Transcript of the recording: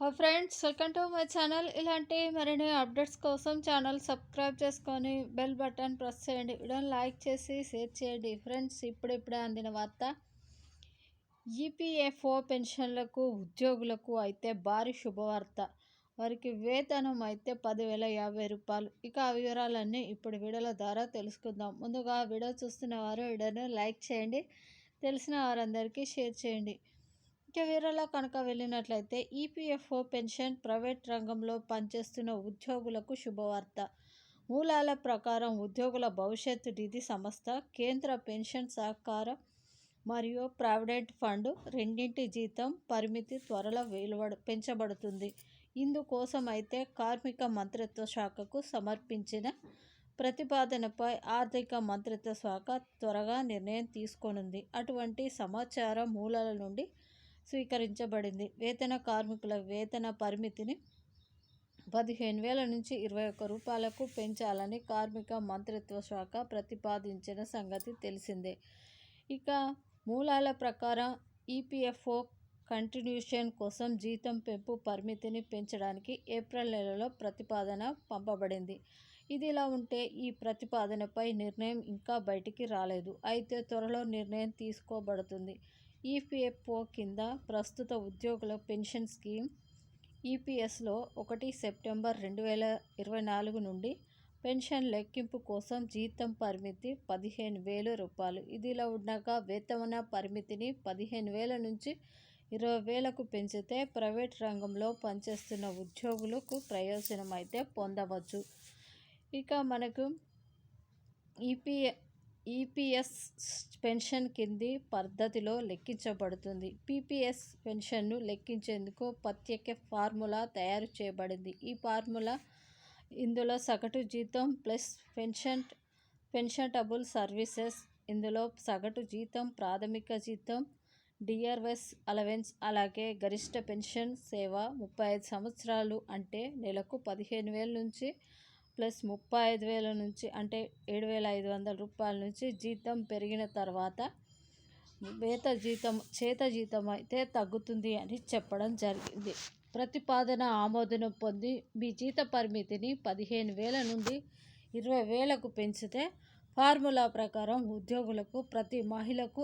Hi friends welcome to my channel. ఇలాంటి మరిన్ని updates కోసం ఛానల్ సబ్స్క్రైబ్ చేసుకొని బెల్ బటన్ ప్రెస్ చేయండి. వీడియోని లైక్ చేసి షేర్ చేయండి. ఫ్రెండ్స్ ఇప్పుడిప్పుడే అందిన వార్త. ఈపీఎఫ్ఓ పెన్షన్లకు ఉద్యోగులకు అయితే భారీ శుభవార్త. వారికి వేతనం అయితే పదివేల యాభై రూపాయలు. ఇక ఆ వివరాలన్నీ ఇప్పుడు వీడియోల ద్వారా తెలుసుకుందాం. ముందుగా వీడియో చూస్తున్న వారు వీడియోని లైక్ చేయండి. తెలిసిన వారందరికీ షేర్ చేయండి. ఇక వీరలా కనుక వెళ్ళినట్లయితే ఈపీఎఫ్ఓ పెన్షన్ ప్రైవేట్ రంగంలో పనిచేస్తున్న ఉద్యోగులకు శుభవార్త. మూలాల ప్రకారం ఉద్యోగుల భవిష్యత్తు నిధి సంస్థ కేంద్ర పెన్షన్ సహకార మరియు ప్రావిడెంట్ ఫండ్ రెండింటి జీతం పరిమితి త్వరలో వెలువడ పెంచబడుతుంది. ఇందుకోసం అయితే కార్మిక మంత్రిత్వ శాఖకు సమర్పించిన ప్రతిపాదనపై ఆర్థిక మంత్రిత్వ శాఖ త్వరగా నిర్ణయం తీసుకోనుంది. అటువంటి సమాచారం మూలాల నుండి స్వీకరించబడింది. వేతన కార్మికుల వేతన పరిమితిని పదిహేను వేల నుంచి ఇరవై ఒక్క రూపాయలకు పెంచాలని కార్మిక మంత్రిత్వ శాఖ ప్రతిపాదించిన సంగతి తెలిసిందే. ఇక మూలాల ప్రకారం ఈపీఎఫ్ఓ కంటిన్యూషన్ కోసం జీతం పెంపు పరిమితిని పెంచడానికి ఏప్రిల్ నెలలో ప్రతిపాదన పంపబడింది. ఇదిలా ఉంటే ఈ ప్రతిపాదనపై నిర్ణయం ఇంకా బయటికి రాలేదు. అయితే త్వరలో నిర్ణయం తీసుకోబడుతుంది. ఈపీఎఫ్ఓ కింద ప్రస్తుత ఉద్యోగుల పెన్షన్ స్కీమ్ ఈపీఎస్లో ఒకటి సెప్టెంబర్ రెండు వేల ఇరవై నాలుగు నుండి పెన్షన్ లెక్కింపు కోసం జీతం పరిమితి పదిహేను వేల రూపాయలు. ఇదిలా ఉండగా వేతన పరిమితిని పదిహేను వేల నుంచి ఇరవై వేలకు పెంచితే ప్రైవేట్ రంగంలో పనిచేస్తున్న ఉద్యోగులకు ప్రయోజనం అయితే పొందవచ్చు. ఇక మనకు ఈపీఎ ఈపీఎస్ పెన్షన్ కింది పద్ధతిలో లెక్కించబడుతుంది. పీపీఎస్ పెన్షన్ను లెక్కించేందుకు ప్రత్యేక ఫార్ములా తయారు చేయబడింది. ఈ ఫార్ములా ఇందులో సగటు జీతం ప్లస్ పెన్షన్ పెన్షనబుల్ సర్వీసెస్ ఇందులో సగటు జీతం ప్రాథమిక జీతం డిఆర్ఎస్ అలవెన్స్ అలాగే గరిష్ట పెన్షన్ సేవ ముప్పై ఐదు సంవత్సరాలు అంటే నెలకు పదిహేను వేల నుంచి ప్లస్ ముప్పై ఐదు వేల నుంచి అంటే ఏడు వేల ఐదు వందల రూపాయల నుంచి జీతం పెరిగిన తర్వాత వేత జీతం చేత జీతం అయితే తగ్గుతుంది అని చెప్పడం జరిగింది. ప్రతిపాదన ఆమోదం పొంది మీ జీత పరిమితిని పదిహేను వేల నుండి ఇరవై వేలకు పెంచితే ఫార్ములా ప్రకారం ఉద్యోగులకు ప్రతి మహిళకు